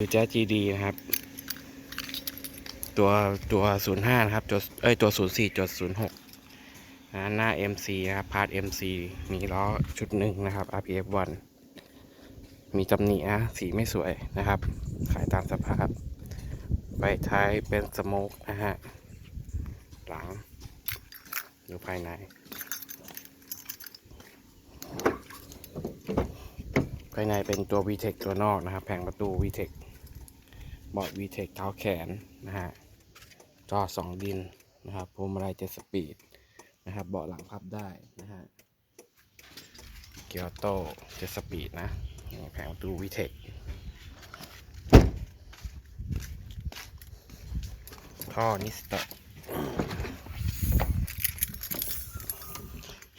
คือแจ๊จีดีนะครับ ตัวตัวศูนย์ห้านะครับตัวเอ้ยตัวศูนย์สี่จุดศูนย์หกนะหน้า MC นะครับพาร์ท MC มีล้อชุดหนึ่งนะครับ RPF 1มีตำหนินะสีไม่สวยนะครับ ขายตามสภาพไฟท้ายเป็นสโมกนะฮะ หลังอยู่ภายใน ภายในเป็นตัว VTEC ตัวนอกนะครับ แผงประตู VTEC เบาะ VTEC เท้าแขนนะฮะจอสองดินนะครับพวงมาลัยเจ็ดสปีดนะครับเบาะหลังพับได้นะฮะเกียร์โตเจ็ดสปีดนะแผงประตู VTEC ท่อนิสเตอร์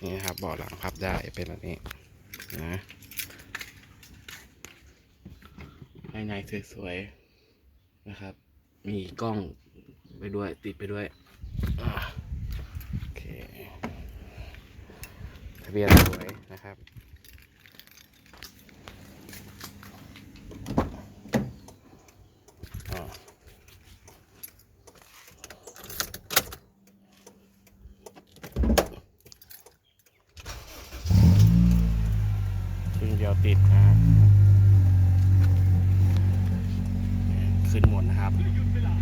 นี่นะครับเบาะหลังพับได้เป็นแบบนี้นะภายในสวยๆ นะครับ มีกล้องไปด้วยติดไปด้วยโอเคทะเบียนสวยนะครับชิ้นเดียวติดนะฮะ ขึ้นหมดนะครับ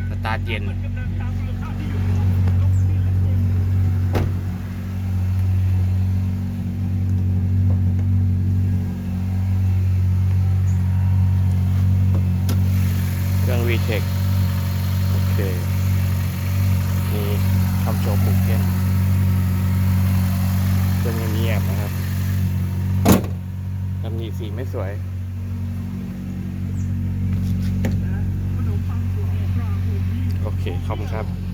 สตาร์ทเย็นเครื่อง VTEC โอเคมีคำโชว์ปุ่มเข้มเครื่องเงียบนะครับตำหนิสีไม่สวย โอเค ขอบคุณครับ